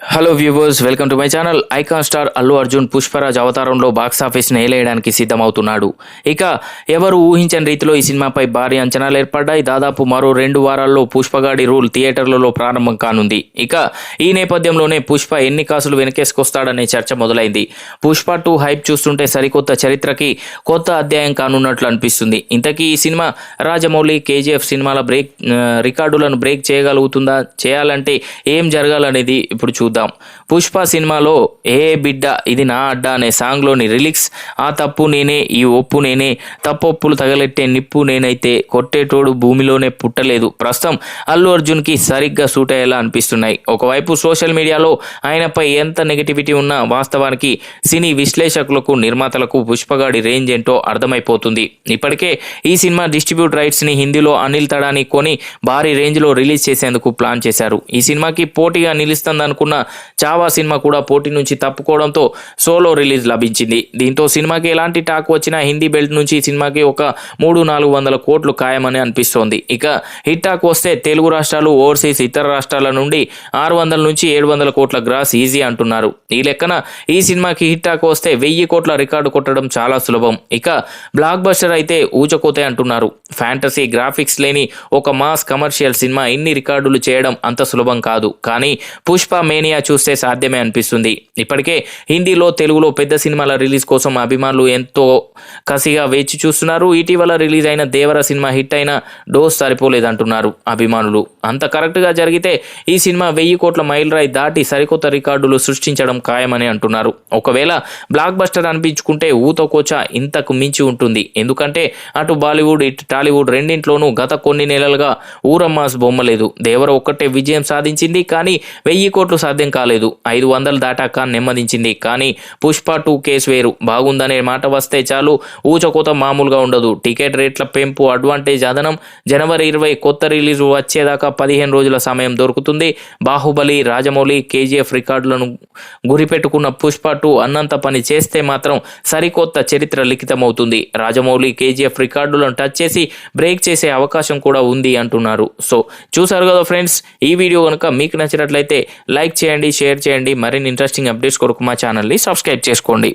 Hello viewers welcome to my channel icon star Allu Arjun Pushparaj అవతారంలో box office నేలేయడానికి సిద్ధమవుతున్నాడు. ఇక ఎవరు ఊహించని రీతిలో ఈ సినిమాపై భారీ అంచనాలు ఏర్పడ్డాయి. దాదాపు మరో రెండు వారాల్లో పుష్పగాడి రూల్ థియేటర్లలో ప్రారంభం కానుంది. ఇక ఈ నేపథ్యంలోనే పుష్ప ఎన్ని కాసులు వెనకేసుకొస్తాడనే చర్చ మొదలైంది. పుష్ప టూ హైప్ చూస్తుంటే సరికొత్త చరిత్రకి కొత్త అధ్యాయం కానున్నట్లు అనిపిస్తుంది. ఇంతకీ ఈ సినిమా రాజమౌళి కేజీఎఫ్ సినిమాల బ్రేక్ రికార్డులను బ్రేక్ చేయగలుగుతుందా? చేయాలంటే ఏం జరగాలనేది ఇప్పుడు చూ చూద్దాం. పుష్ప సినిమాలో ఏ బిడ్డ ఇది నా అడ్డ అనే సాంగ్లోని రిలిక్స్ ఆ తప్పు నేనే ఈ ఒప్పు నేనే తప్పొప్పులు తగలెట్టే నిప్పు నేనైతే కొట్టేటోడు భూమిలోనే పుట్టలేదు. ప్రస్తుతం అల్లు అర్జున్కి సరిగ్గా సూట్ అయ్యేలా అనిపిస్తున్నాయి. ఒకవైపు సోషల్ మీడియాలో ఆయనపై ఎంత నెగిటివిటీ ఉన్నా వాస్తవానికి సినీ విశ్లేషకులకు నిర్మాతలకు పుష్పగాడి రేంజ్ ఏంటో అర్థమైపోతుంది. ఇప్పటికే ఈ సినిమా డిస్ట్రిబ్యూట్ రైట్స్ని హిందీలో అనిల్ తడాని కొని భారీ రేంజ్లో రిలీజ్ చేసేందుకు ప్లాన్ చేశారు. ఈ సినిమాకి పోటీగా నిలుస్తుందనుకున్న చావా సినిమా కూడా పోటీ నుంచి తప్పుకోవడంతో సోలో రిలీజ్ లభించింది. దీంతో సినిమాకి ఎలాంటి టాక్ వచ్చినా హిందీ బెల్ట్ నుంచి సినిమాకి ఒక మూడు నాలుగు వందల కోట్లు ఖాయమని అనిపిస్తోంది. ఇక హిట్ టాక్ వస్తే తెలుగు రాష్ట్రాలు ఓవర్సీస్ ఇతర రాష్ట్రాల నుండి ఆరు వందల నుంచి ఏడు వందల కోట్ల గ్రాస్ ఈజీ అంటున్నారు. ఈ లెక్కన ఈ సినిమాకి హిట్ టాక్ వస్తే వెయ్యి కోట్ల రికార్డు కొట్టడం చాలా సులభం. ఇక బ్లాక్ బస్టర్ అయితే ఊచకోతే అంటున్నారు. ఫ్యాంటసీ గ్రాఫిక్స్ లేని ఒక మాస్ కమర్షియల్ సినిమా ఇన్ని రికార్డులు చేయడం అంత సులభం కాదు. కానీ పుష్ప మేని మేనియా చూస్తే సాధ్యమే అనిపిస్తుంది. ఇప్పటికే హిందీలో తెలుగులో పెద్ద సినిమాల రిలీజ్ కోసం అభిమానులు ఎంతో కసిగా వేచి చూస్తున్నారు. ఇటీవల రిలీజ్ అయిన దేవర సినిమా హిట్ అయిన డోస్ సరిపోలేదంటున్నారు అభిమానులు. అంత కరెక్ట్గా జరిగితే ఈ సినిమా వెయ్యి కోట్ల మైల్ రాయి దాటి సరికొత్త రికార్డులు సృష్టించడం ఖాయమని అంటున్నారు. ఒకవేళ బ్లాక్ బస్టర్ అనిపించుకుంటే ఊతకోచ ఇంతకు మించి ఉంటుంది. ఎందుకంటే అటు బాలీవుడ్ ఇటు టాలీవుడ్ రెండింట్లోనూ గత కొన్ని నెలలుగా ఊరమ్మాస్ బొమ్మలేదు దేవర ఒక్కటే విజయం సాధించింది. కానీ వెయ్యి కోట్లు సాధ్యం కాలేదు. ఐదు వందలు దాటాక నెమ్మదించింది. కానీ పుష్ప టూ కేసు వేరు. బాగుందనే మాట వస్తే చాలు ఊచకోత మామూలుగా ఉండదు. టికెట్ రేట్ల పెంపు అడ్వాంటేజ్ అదనం. జనవరి ఇరవై కొత్త రిలీజ్ వచ్చేదాకా పదిహేను రోజుల సమయం దొరుకుతుంది. బాహుబలి రాజమౌళి కేజీఎఫ్ రికార్డులను గురిపెట్టుకున్న పుష్ప టూ అన్నంత పని చేస్తే మాత్రం సరికొత్త చరిత్ర లిఖితమవుతుంది. రాజమౌళి కేజీఎఫ్ రికార్డులను టచ్ చేసి బ్రేక్ చేసే అవకాశం కూడా ఉంది అంటున్నారు. సో చూసారు కదా ఫ్రెండ్స్ ఈ వీడియో కనుక మీకు నచ్చినట్లయితే లైక్ చేయండి షేర్ చేయండి. మరిన్ని ఇంట్రెస్టింగ్ అప్డేట్స్ కొరకు మా ఛానల్ని సబ్స్క్రైబ్ చేసుకోండి.